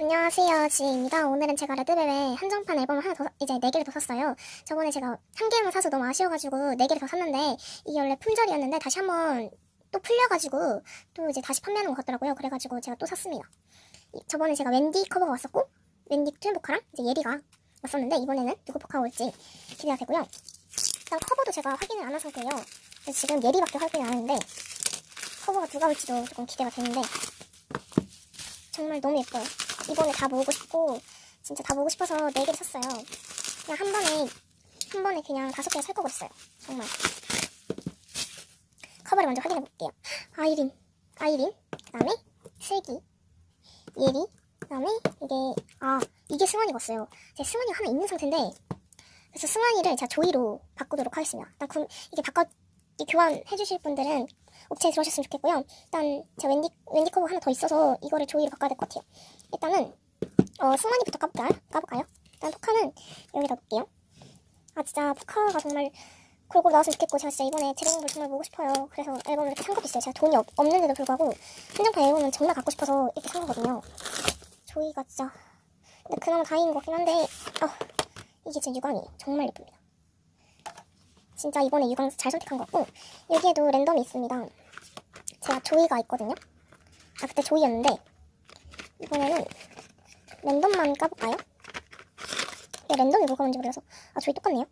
안녕하세요, 지혜입니다. 오늘은 제가 레드벨의 한정판 앨범을 하나 더, 이제 4개를 더 샀어요. 저번에 제가 한 개만 사서 너무 아쉬워가지고 4개를 더 샀는데, 이게 원래 품절이었는데, 다시 한번 또 풀려가지고, 또 이제 다시 판매하는 것 같더라고요. 그래가지고 제가 또 샀습니다. 이- 저번에 제가 웬디 커버가 왔었고, 웬디 트윈보카랑 이제 예리가 왔었는데, 이번에는 누구 포카가 올지 기대가 되고요. 일단 커버도 제가 확인을 안 한 상태예요. 지금 예리밖에 확인을 안 했는데, 커버가 누가 올지도 조금 기대가 되는데, 정말 너무 예뻐요. 이번에 다 모으고 싶고 진짜 다 모으고 싶어서 네 개를 샀어요. 그냥 한 번에 한 번에 그냥 다섯 개살 거 그랬어요. 정말. 커버를 먼저 확인해 볼게요. 아이린, 아이린, 그 다음에 슬기, 예리, 그 다음에 이게 아 이게 승환이 었어요. 제 승환이 하나 있는 상태인데 그래서 승환이를 제가 조이로 바꾸도록 하겠습니다. 일단 그, 이게 바꿔 이 교환해 주실 분들은 업체에 들어오셨으면 좋겠고요. 일단 제가 웬디 웬디 커버 하나 더 있어서 이거를 조이로 바꿔야 될 것 같아요. 일단은 어, 승환이부터 까볼까요? 까볼까요? 일단 포카는 여기다 놓을게요. 아 진짜 포카가 정말 골고루 나왔으면 좋겠고 제가 진짜 이번에 드래곤볼 정말 보고 싶어요. 그래서 앨범을 이렇게 산 것도 있어요. 제가 돈이 없, 없는데도 불구하고 한정판 앨범은 정말 갖고 싶어서 이렇게 산 거거든요. 조이가 진짜 근데 그나마 다행인 것 같긴 한데 어, 이게 제 유광이 정말 예쁩니다. 진짜 이번에 유광 잘 선택한 것 같고 여기에도 랜덤이 있습니다. 제가 조이가 있거든요. 아 그때 조이였는데 이번에는 랜덤만 까볼까요? 네, 랜덤이 뭐가 뭔지 모르겠어. 아, 조이 똑같네요.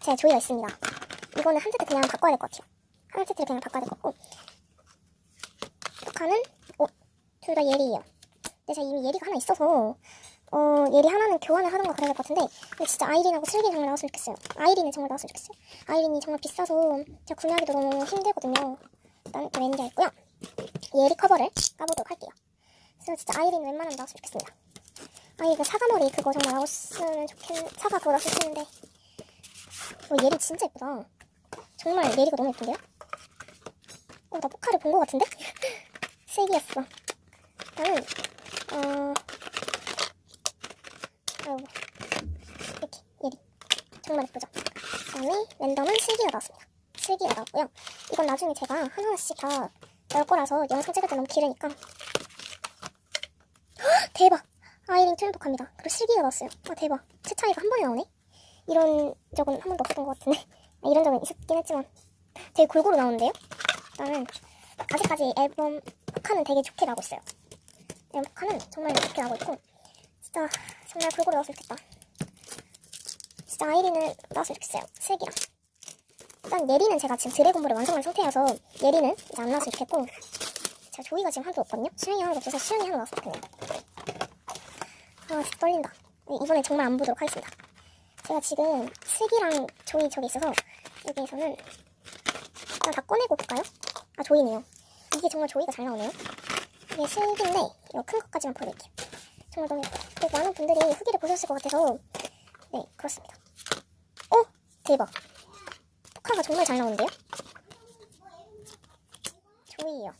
제가 조이가 있습니다. 이거는 한 세트 그냥 바꿔야 될 것 같아요. 한 세트를 그냥 바꿔야 될 것 같고. 포카는, 어, 둘 다 예리예요. 근데 제가 이미 예리가 하나 있어서, 어, 예리 하나는 교환을 하던가 그래야 될 것 같은데, 근데 진짜 아이린하고 슬기는 정말 나왔으면 좋겠어요. 아이린은 정말 나왔으면 좋겠어요. 아이린이 정말 비싸서 제가 구매하기도 너무 힘들거든요. 일단 이렇게 렌즈가 있고요. 예리 커버를 까보도록 할게요. 그래서 진짜 아이린 웬만하면 나왔으면 좋겠습니다. 아이 그 사과머리 그거 정말 나왔으면 좋겠는 사과 그거 나왔으면 좋겠는데 어, 예리 진짜 예쁘다 정말 예리가 너무 예쁜데요? 어, 나 포카를 본 것 같은데? 색이었어 나는 어... 아이고 이렇게 예리 정말 예쁘죠? 그 다음에 랜덤은 슬기가 나왔습니다 슬기가 나왔고요 이건 나중에 제가 하나하나씩 다 넣을 거라서 영상 찍을 때 너무 길으니까 대박! 아이린 트윈복합니다. 그리고 슬기가 나왔어요. 아 대박. 채차이가 한 번에 나오네? 이런 적은 한 번도 없었던 것 같은데. 아, 이런 적은 있었긴 했지만 되게 골고루 나오는데요? 일단은 아직까지 앨범 포카는 되게 좋게 나오고 있어요. 앨범 포카는 정말 좋게 나오고 있고 진짜 정말 골고루 나왔으면 좋겠다. 진짜 아이린은 나왔으면 좋겠어요. 슬기랑. 일단 예리는 제가 지금 드래곤볼을 완성한 상태여서 예리는 이제 안 나왔으면 좋겠고 제가 조이가 지금 하나도 없거든요? 수영이 하나도 없어서 수영이 하나 나왔으면 좋겠네요. 아, 진짜 떨린다. 네, 이번엔 정말 안 보도록 하겠습니다. 제가 지금 슬기랑 조이 저기 있어서 여기에서는 일단 다 꺼내고 볼까요? 아, 조이네요. 이게 정말 조이가 잘 나오네요. 이게 슬기인데 이거 큰 것까지만 보여드릴게요. 정말 너무 예뻐요. 많은 분들이 후기를 보셨을 것 같아서 네, 그렇습니다. 대박. 포카가 정말 잘 나오는데요? 조이요.